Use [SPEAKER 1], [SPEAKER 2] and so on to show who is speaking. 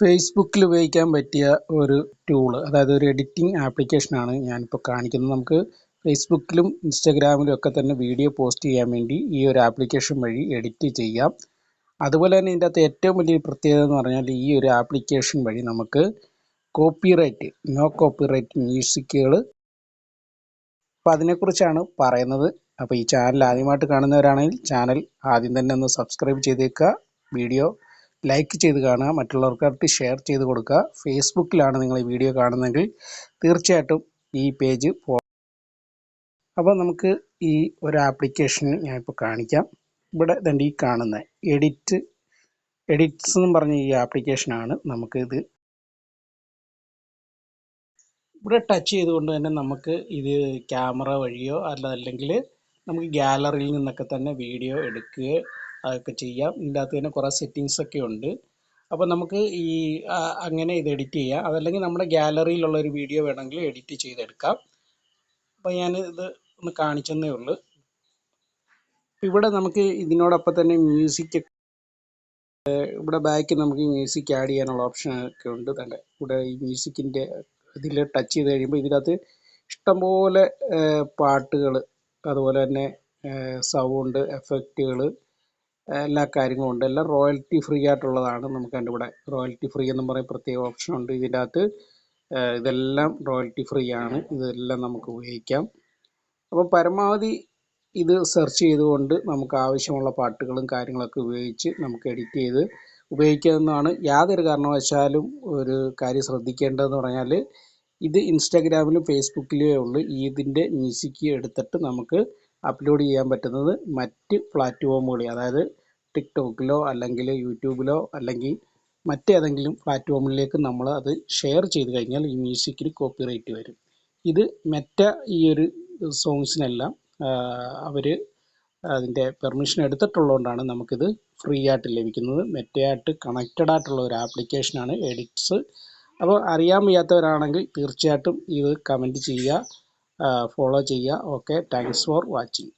[SPEAKER 1] ഫേസ്ബുക്കിൽ ഉപയോഗിക്കാൻ പറ്റിയ ഒരു ടൂൾ അതായത് ഒരു എഡിറ്റിംഗ് ആപ്ലിക്കേഷനാണ് ഞാനിപ്പോൾ കാണിക്കുന്നത്. നമുക്ക് ഫേസ്ബുക്കിലും ഇൻസ്റ്റഗ്രാമിലും ഒക്കെ തന്നെ വീഡിയോ പോസ്റ്റ് ചെയ്യാൻ വേണ്ടി ഈ ഒരു ആപ്ലിക്കേഷൻ വഴി എഡിറ്റ് ചെയ്യാം. അതുപോലെ തന്നെ ഇതിന്റെ അകത്ത് ഏറ്റവും വലിയ പ്രത്യേകത എന്ന് പറഞ്ഞാൽ ഈ ഒരു ആപ്ലിക്കേഷൻ വഴി നമുക്ക് കോപ്പിറൈറ്റ് നോ കോപ്പിറൈറ്റ് മ്യൂസിക്കുകൾ അപ്പോൾ അതിനെക്കുറിച്ചാണ് പറയുന്നത്. അപ്പോൾ ഈ ചാനൽ ആദ്യമായിട്ട് കാണുന്നവരാണെങ്കിൽ ചാനൽ ആദ്യം തന്നെ ഒന്ന് സബ്സ്ക്രൈബ് ചെയ്തേക്കുക. വീഡിയോ ലൈക്ക് ചെയ്ത് കാണുക മറ്റുള്ളവർക്കായിട്ട് ഷെയർ ചെയ്ത് കൊടുക്കുക. ഫേസ്ബുക്കിലാണ് നിങ്ങൾ ഈ വീഡിയോ കാണുന്നതെങ്കിൽ തീർച്ചയായിട്ടും ഈ പേജ് ഫോളോ അപ്പോൾ നമുക്ക് ഈ ഒരു ആപ്ലിക്കേഷൻ ഞാൻ ഞാനിപ്പോൾ കാണിക്കാം. ഇവിടെ ദണ്ട് ഈ കാണുന്ന എഡിറ്റ് എഡിറ്റ്സ് എന്ന് പറഞ്ഞ ഈ ആപ്ലിക്കേഷനാണ് നമുക്കിത്. ഇവിടെ ടച്ച് ചെയ്തുകൊണ്ട് തന്നെ നമുക്ക് ഇത് ക്യാമറ വഴിയോ അല്ല അല്ലെങ്കിൽ നമുക്ക് ഗ്യാലറിയിൽ നിന്നൊക്കെ തന്നെ വീഡിയോ എടുക്കുകയോ അതൊക്കെ ചെയ്യാം. തന്നെ കുറേ സെറ്റിങ്സ് ഒക്കെ ഉണ്ട്. അപ്പോൾ നമുക്ക് ഈ അങ്ങനെ ഇത് എഡിറ്റ് ചെയ്യാം. അതല്ലെങ്കിൽ നമ്മുടെ ഗാലറിയിലുള്ള ഒരു വീഡിയോ വേണമെങ്കിൽ എഡിറ്റ് ചെയ്തെടുക്കാം. അപ്പോൾ ഞാൻ ഇത് ഒന്ന് കാണിച്ചെന്നേ ഉള്ളൂ. ഇവിടെ നമുക്ക് ഇതിനോടൊപ്പം തന്നെ മ്യൂസിക് ഇവിടെ ബാക്കിൽ നമുക്ക് മ്യൂസിക് ആഡ് ചെയ്യാനുള്ള ഓപ്ഷൻ ഒക്കെ ഉണ്ട്. തന്നെ ഇവിടെ ഈ മ്യൂസിക്കിന്റെ ഇതിൽ ടച്ച് ചെയ്ത് കഴിയുമ്പോൾ ഇതിനകത്ത് ഇഷ്ടംപോലെ പാട്ടുകൾ അതുപോലെ തന്നെ സൗണ്ട് എഫക്റ്റുകൾ എല്ലാ കാര്യങ്ങളും ഉണ്ട്. എല്ലാം റോയൽറ്റി ഫ്രീ ആയിട്ടുള്ളതാണ്. നമുക്ക് അതിന്റെ ഇവിടെ റോയൽറ്റി ഫ്രീ എന്ന് പറയും പ്രത്യേക ഓപ്ഷൻ ഉണ്ട്. ഇതിന്റെ അകത്ത് ഇതെല്ലാം റോയൽറ്റി ഫ്രീ ആണ്. ഇതെല്ലാം നമുക്ക് ഉപയോഗിക്കാം. അപ്പോൾ പരമാവധി ഇത് സെർച്ച് ചെയ്തുകൊണ്ട് നമുക്ക് ആവശ്യമുള്ള പാട്ടുകളും കാര്യങ്ങളൊക്കെ ഉപയോഗിച്ച് നമുക്ക് എഡിറ്റ് ചെയ്ത് ഉപയോഗിക്കാവുന്നതാണ്. യാതൊരു കാരണവശാലും ഒരു കാര്യം ശ്രദ്ധിക്കേണ്ടതെന്ന് പറഞ്ഞാൽ ഇത് ഇൻസ്റ്റാഗ്രാമിലും ഫേസ്ബുക്കിലേ ഉള്ളൂ. ഇതിന്റെ മ്യൂസിക് എടുത്തിട്ട് നമുക്ക് അപ്ലോഡ് ചെയ്യാൻ പറ്റുന്നത് മറ്റ് പ്ലാറ്റ്ഫോമുകളിൽ അതായത് ടിക്ടോക്കിലോ അല്ലെങ്കിൽ യൂട്യൂബിലോ അല്ലെങ്കിൽ മറ്റേതെങ്കിലും പ്ലാറ്റ്ഫോമിലേക്ക് നമ്മൾ അത് ഷെയർ ചെയ്ത് കഴിഞ്ഞാൽ ഈ മ്യൂസിക്കിന് കോപ്പിറൈറ്റ് വരും. ഇത് മെറ്റ ഈ ഒരു സോങ്സിനെല്ലാം അവർ അതിന്റെ പെർമിഷൻ എടുത്തിട്ടുള്ളതുകൊണ്ടാണ് നമുക്കിത് ഫ്രീ ആയിട്ട് ലഭിക്കുന്നത്. മെറ്റയായിട്ട് കണക്റ്റഡ് ആയിട്ടുള്ള ഒരു ആപ്ലിക്കേഷനാണ് എഡിറ്റ്സ് അപ്പോൾ അറിയാൻ വയ്യാത്തവരാണെങ്കിൽ തീർച്ചയായിട്ടും ഇത് കമന്റ് ചെയ്യുക. ഫോളോ ചെയ്യുക ഓക്കെ താങ്ക്സ് ഫോർ വാച്ചിങ്